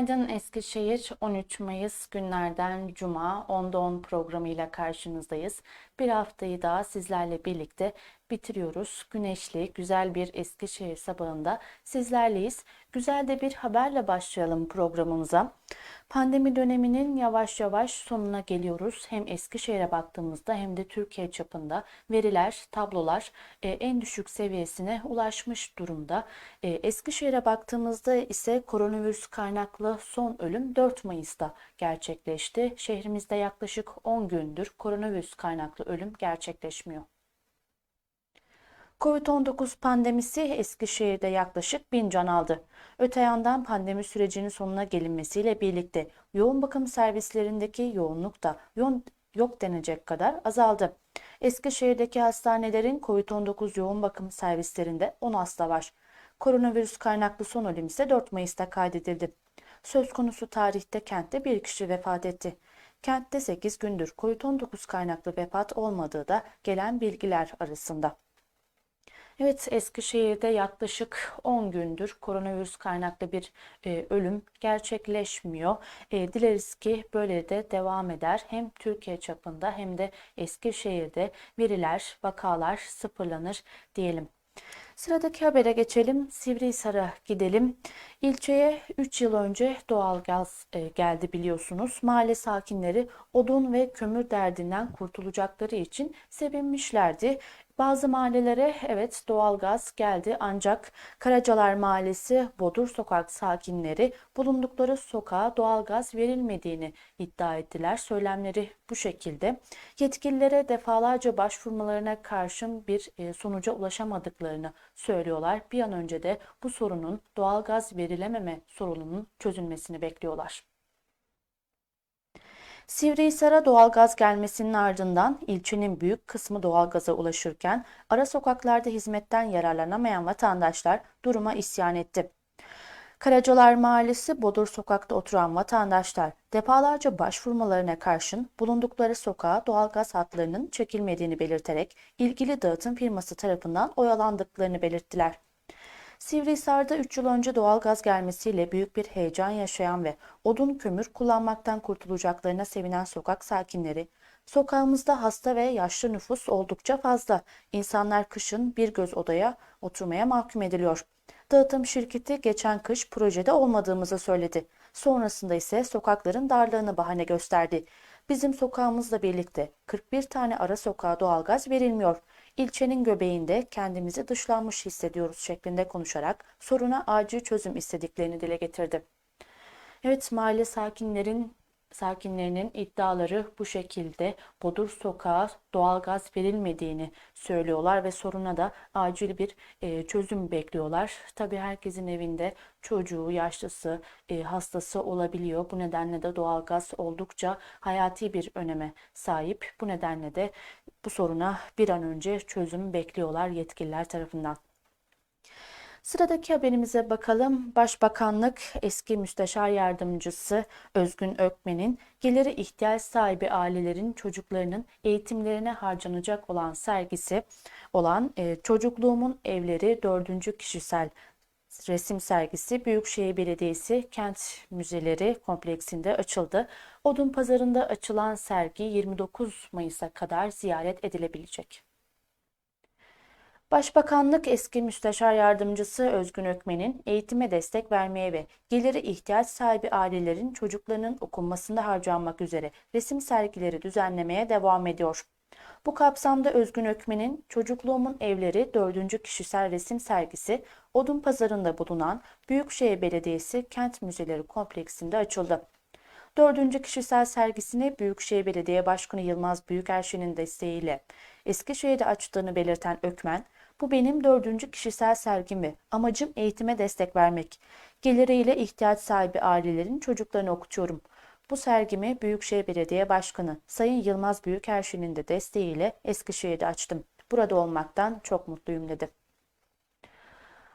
Günaydın Eskişehir 13 Mayıs günlerden Cuma 10'da 10 programıyla karşınızdayız. Bir haftayı daha sizlerle birlikte bitiriyoruz. Güneşli, güzel bir Eskişehir sabahında sizlerleyiz. Güzel de bir haberle başlayalım programımıza. Pandemi döneminin yavaş yavaş sonuna geliyoruz. Hem Eskişehir'e baktığımızda hem de Türkiye çapında veriler, tablolar e, en düşük seviyesine ulaşmış durumda. E, Eskişehir'e baktığımızda ise koronavirüs kaynaklı son ölüm 4 Mayıs'ta gerçekleşti. Şehrimizde yaklaşık 10 gündür koronavirüs kaynaklı ölüm gerçekleşmiyor. Covid-19 pandemisi Eskişehir'de yaklaşık bin can aldı. Öte yandan pandemi sürecinin sonuna gelinmesiyle birlikte yoğun bakım servislerindeki yoğunluk da yoğun, yok denecek kadar azaldı. Eskişehir'deki hastanelerin Covid-19 yoğun bakım servislerinde 10 hasta var. Koronavirüs kaynaklı son ölüm ise 4 Mayıs'ta kaydedildi. Söz konusu tarihte kentte bir kişi vefat etti. Kentte 8 gündür Covid-19 kaynaklı vefat olmadığı da gelen bilgiler arasında. Evet Eskişehir'de yaklaşık 10 gündür koronavirüs kaynaklı bir e, ölüm gerçekleşmiyor. E, dileriz ki böyle de devam eder. Hem Türkiye çapında hem de Eskişehir'de veriler, vakalar sıfırlanır diyelim. Sıradaki habere geçelim. Sivrihisar'a gidelim. İlçeye 3 yıl önce doğalgaz e, geldi biliyorsunuz. Mahalle sakinleri odun ve kömür derdinden kurtulacakları için sevinmişlerdi. Bazı mahallelere evet doğalgaz geldi ancak Karacalar Mahallesi Bodur Sokak sakinleri bulundukları sokağa doğalgaz verilmediğini iddia ettiler. Söylemleri bu şekilde. Yetkililere defalarca başvurmalarına karşın bir e, sonuca ulaşamadıklarını söylüyorlar. Bir an önce de bu sorunun doğalgaz verilememe sorununun çözülmesini bekliyorlar. Sivrihisar'a doğalgaz gelmesinin ardından ilçenin büyük kısmı doğalgaza ulaşırken ara sokaklarda hizmetten yararlanamayan vatandaşlar duruma isyan etti. Karacalar Mahallesi Bodur Sokak'ta oturan vatandaşlar defalarca başvurmalarına karşın bulundukları sokağa doğalgaz hatlarının çekilmediğini belirterek ilgili dağıtım firması tarafından oyalandıklarını belirttiler. Sivrihisar'da 3 yıl önce doğalgaz gelmesiyle büyük bir heyecan yaşayan ve odun kömür kullanmaktan kurtulacaklarına sevinen sokak sakinleri, sokağımızda hasta ve yaşlı nüfus oldukça fazla. İnsanlar kışın bir göz odaya oturmaya mahkum ediliyor. Dağıtım şirketi geçen kış projede olmadığımızı söyledi. Sonrasında ise sokakların darlığını bahane gösterdi. Bizim sokağımızla birlikte 41 tane ara sokağa doğalgaz verilmiyor ilçenin göbeğinde kendimizi dışlanmış hissediyoruz şeklinde konuşarak soruna acil çözüm istediklerini dile getirdi. Evet mahalle sakinlerin sakinlerinin iddiaları bu şekilde Bodur Sokağa doğalgaz verilmediğini söylüyorlar ve soruna da acil bir e, çözüm bekliyorlar. Tabi herkesin evinde çocuğu, yaşlısı, e, hastası olabiliyor. Bu nedenle de doğalgaz oldukça hayati bir öneme sahip. Bu nedenle de bu soruna bir an önce çözüm bekliyorlar yetkililer tarafından. Sıradaki haberimize bakalım. Başbakanlık eski müsteşar yardımcısı Özgün Ökmen'in geliri ihtiyaç sahibi ailelerin çocuklarının eğitimlerine harcanacak olan sergisi olan e, Çocukluğumun Evleri 4. kişisel resim sergisi Büyükşehir Belediyesi Kent Müzeleri kompleksinde açıldı. Odun Pazarı'nda açılan sergi 29 Mayıs'a kadar ziyaret edilebilecek. Başbakanlık eski müsteşar yardımcısı Özgün Ökmen'in eğitime destek vermeye ve geliri ihtiyaç sahibi ailelerin çocuklarının okunmasında harcanmak üzere resim sergileri düzenlemeye devam ediyor. Bu kapsamda Özgün Ökmen'in Çocukluğumun Evleri 4. kişisel resim sergisi Odun Pazarı'nda bulunan Büyükşehir Belediyesi Kent Müzeleri kompleksinde açıldı. Dördüncü kişisel sergisini Büyükşehir Belediye Başkanı Yılmaz Büyükerşen'in desteğiyle Eskişehir'de açtığını belirten Ökmen, bu benim dördüncü kişisel sergim ve amacım eğitime destek vermek. Geliriyle ihtiyaç sahibi ailelerin çocuklarını okutuyorum. Bu sergimi Büyükşehir Belediye Başkanı Sayın Yılmaz Büyükerşen'in de desteğiyle Eskişehir'de açtım. Burada olmaktan çok mutluyum dedi.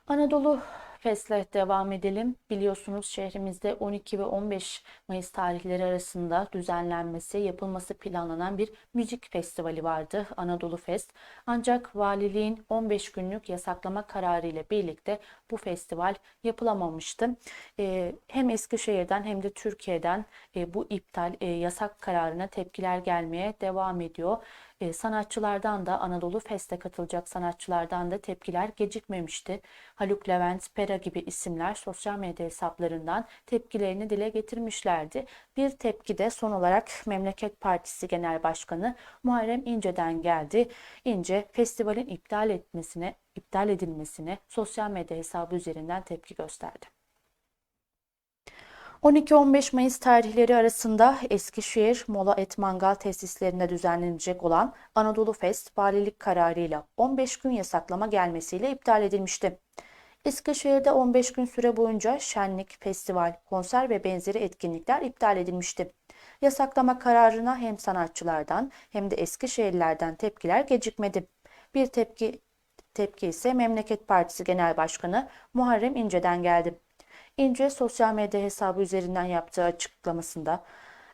Anadolu Festle devam edelim. Biliyorsunuz şehrimizde 12 ve 15 Mayıs tarihleri arasında düzenlenmesi, yapılması planlanan bir müzik festivali vardı. Anadolu Fest. Ancak valiliğin 15 günlük yasaklama kararı ile birlikte bu festival yapılamamıştı. Ee, hem Eskişehir'den hem de Türkiye'den e, bu iptal, e, yasak kararına tepkiler gelmeye devam ediyor. E, sanatçılardan da Anadolu Fest'e katılacak sanatçılardan da tepkiler gecikmemişti. Haluk Levent, Pera gibi isimler sosyal medya hesaplarından tepkilerini dile getirmişlerdi. Bir tepki de son olarak Memleket Partisi Genel Başkanı Muharrem İnce'den geldi. İnce festivalin iptal etmesine, iptal edilmesine sosyal medya hesabı üzerinden tepki gösterdi. 12-15 Mayıs tarihleri arasında Eskişehir Mola Et Mangal tesislerinde düzenlenecek olan Anadolu Fest valilik kararıyla 15 gün yasaklama gelmesiyle iptal edilmişti. Eskişehir'de 15 gün süre boyunca şenlik, festival, konser ve benzeri etkinlikler iptal edilmişti. Yasaklama kararına hem sanatçılardan hem de Eskişehirlilerden tepkiler gecikmedi. Bir tepki tepki ise Memleket Partisi Genel Başkanı Muharrem İnce'den geldi. İnce sosyal medya hesabı üzerinden yaptığı açıklamasında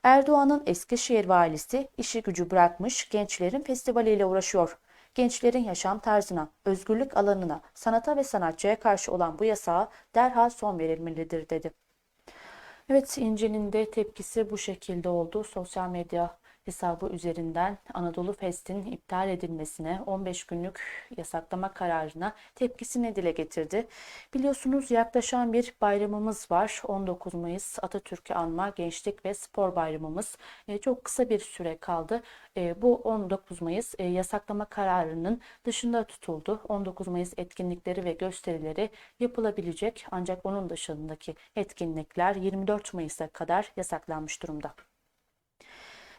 Erdoğan'ın Eskişehir valisi işi gücü bırakmış gençlerin festivaliyle uğraşıyor. Gençlerin yaşam tarzına, özgürlük alanına, sanata ve sanatçıya karşı olan bu yasağa derhal son verilmelidir dedi. Evet İnce'nin de tepkisi bu şekilde oldu. Sosyal medya hesabı üzerinden Anadolu Fest'in iptal edilmesine 15 günlük yasaklama kararına tepkisini dile getirdi. Biliyorsunuz yaklaşan bir bayramımız var. 19 Mayıs Atatürk'ü anma Gençlik ve Spor Bayramımız. E, çok kısa bir süre kaldı. E, bu 19 Mayıs e, yasaklama kararının dışında tutuldu. 19 Mayıs etkinlikleri ve gösterileri yapılabilecek ancak onun dışındaki etkinlikler 24 Mayıs'a kadar yasaklanmış durumda.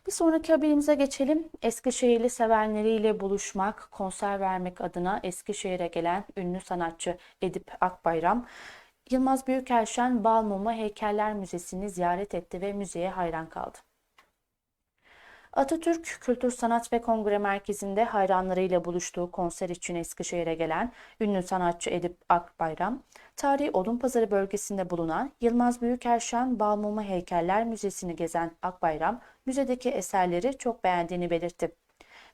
Bir sonraki haberimize geçelim. Eskişehirli sevenleriyle buluşmak, konser vermek adına Eskişehir'e gelen ünlü sanatçı Edip Akbayram, Yılmaz Büyükelşen Balmumu Heykeller Müzesi'ni ziyaret etti ve müzeye hayran kaldı. Atatürk Kültür Sanat ve Kongre Merkezi'nde hayranlarıyla buluştuğu konser için Eskişehir'e gelen ünlü sanatçı Edip Akbayram, tarihi Odunpazarı bölgesinde bulunan Yılmaz Büyükerşen Balmumu Heykeller Müzesi'ni gezen Akbayram, müzedeki eserleri çok beğendiğini belirtti.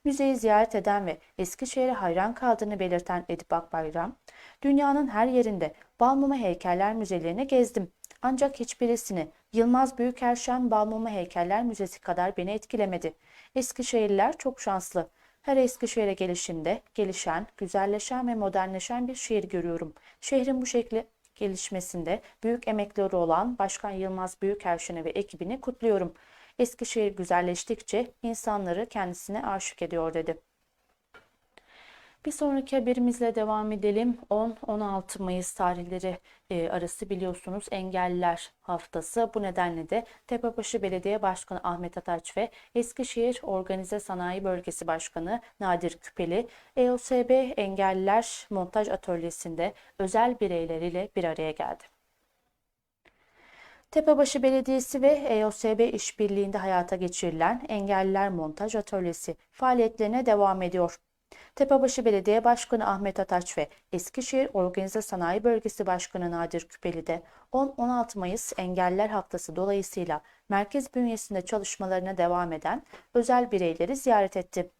Müzeyi ziyaret eden ve Eskişehir'e hayran kaldığını belirten Edip Akbayram, dünyanın her yerinde Balmumu Heykeller Müzelerini gezdim. Ancak hiçbirisini Yılmaz Büyükerşen Balmumu Heykeller Müzesi kadar beni etkilemedi. Eskişehirliler çok şanslı. Her Eskişehir'e gelişimde gelişen, güzelleşen ve modernleşen bir şehir görüyorum. Şehrin bu şekli gelişmesinde büyük emekleri olan Başkan Yılmaz Büyükerşen'i ve ekibini kutluyorum. Eskişehir güzelleştikçe insanları kendisine aşık ediyor dedi. Bir sonraki haberimizle devam edelim. 10-16 Mayıs tarihleri e, arası biliyorsunuz engelliler haftası. Bu nedenle de Tepebaşı Belediye Başkanı Ahmet Ataç ve Eskişehir Organize Sanayi Bölgesi Başkanı Nadir Küpeli, EOSB Engelliler Montaj Atölyesi'nde özel bireyleriyle bir araya geldi. Tepebaşı Belediyesi ve EOSB işbirliğinde hayata geçirilen Engelliler Montaj Atölyesi faaliyetlerine devam ediyor. Tepebaşı Belediye Başkanı Ahmet Ataç ve Eskişehir Organize Sanayi Bölgesi Başkanı Nadir Küpeli de 10-16 Mayıs Engeller Haftası dolayısıyla merkez bünyesinde çalışmalarına devam eden özel bireyleri ziyaret etti.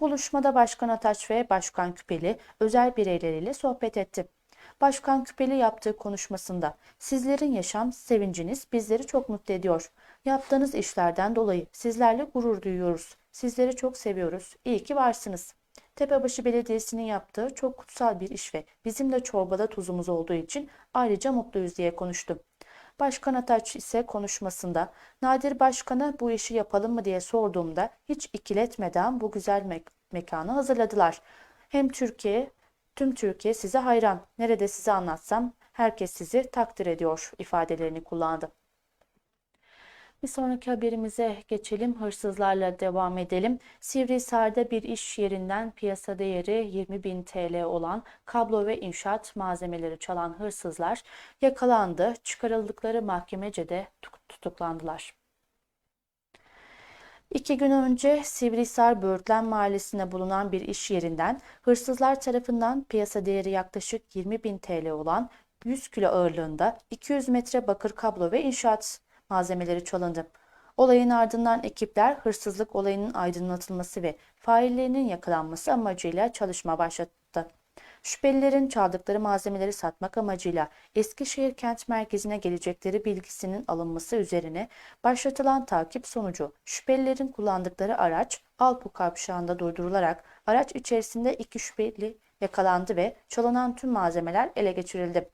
Buluşmada Başkan Ataç ve Başkan Küpeli özel bireyleriyle sohbet etti. Başkan Küpeli yaptığı konuşmasında sizlerin yaşam sevinciniz bizleri çok mutlu ediyor. Yaptığınız işlerden dolayı sizlerle gurur duyuyoruz. Sizleri çok seviyoruz. İyi ki varsınız. Tepebaşı Belediyesi'nin yaptığı çok kutsal bir iş ve bizim de çorbada tuzumuz olduğu için ayrıca mutluyuz diye konuştu. Başkan Ataç ise konuşmasında Nadir Başkan'a bu işi yapalım mı diye sorduğumda hiç ikiletmeden bu güzel me mekanı hazırladılar. Hem Türkiye, tüm Türkiye size hayran. Nerede size anlatsam herkes sizi takdir ediyor ifadelerini kullandı. Bir sonraki haberimize geçelim. Hırsızlarla devam edelim. Sivrihisar'da bir iş yerinden piyasa değeri 20 bin TL olan kablo ve inşaat malzemeleri çalan hırsızlar yakalandı. Çıkarıldıkları mahkemece de tutuklandılar. İki gün önce Sivrihisar Böğürtlen Mahallesi'nde bulunan bir iş yerinden hırsızlar tarafından piyasa değeri yaklaşık 20 bin TL olan 100 kilo ağırlığında 200 metre bakır kablo ve inşaat malzemeleri çalındı. Olayın ardından ekipler hırsızlık olayının aydınlatılması ve faillerinin yakalanması amacıyla çalışma başlattı. Şüphelilerin çaldıkları malzemeleri satmak amacıyla Eskişehir kent merkezine gelecekleri bilgisinin alınması üzerine başlatılan takip sonucu şüphelilerin kullandıkları araç Alpu kavşağında durdurularak araç içerisinde iki şüpheli yakalandı ve çalınan tüm malzemeler ele geçirildi.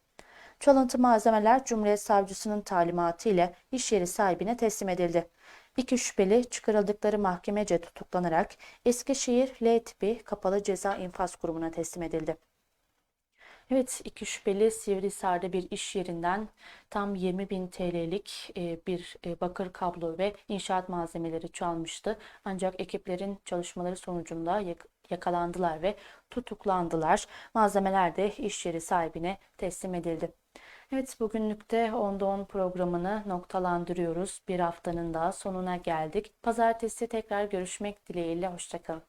Çalıntı malzemeler Cumhuriyet Savcısının talimatı ile iş yeri sahibine teslim edildi. İki şüpheli çıkarıldıkları mahkemece tutuklanarak Eskişehir L tipi kapalı ceza infaz kurumuna teslim edildi. Evet, iki şüpheli Sivrihisar'da bir iş yerinden tam 20 bin TL'lik e, bir e, bakır kablo ve inşaat malzemeleri çalmıştı. Ancak ekiplerin çalışmaları sonucunda yakalandılar ve tutuklandılar. Malzemeler de iş yeri sahibine teslim edildi. Evet, bugünlük de Onda 10 programını noktalandırıyoruz. Bir haftanın daha sonuna geldik. Pazartesi tekrar görüşmek dileğiyle. Hoşçakalın.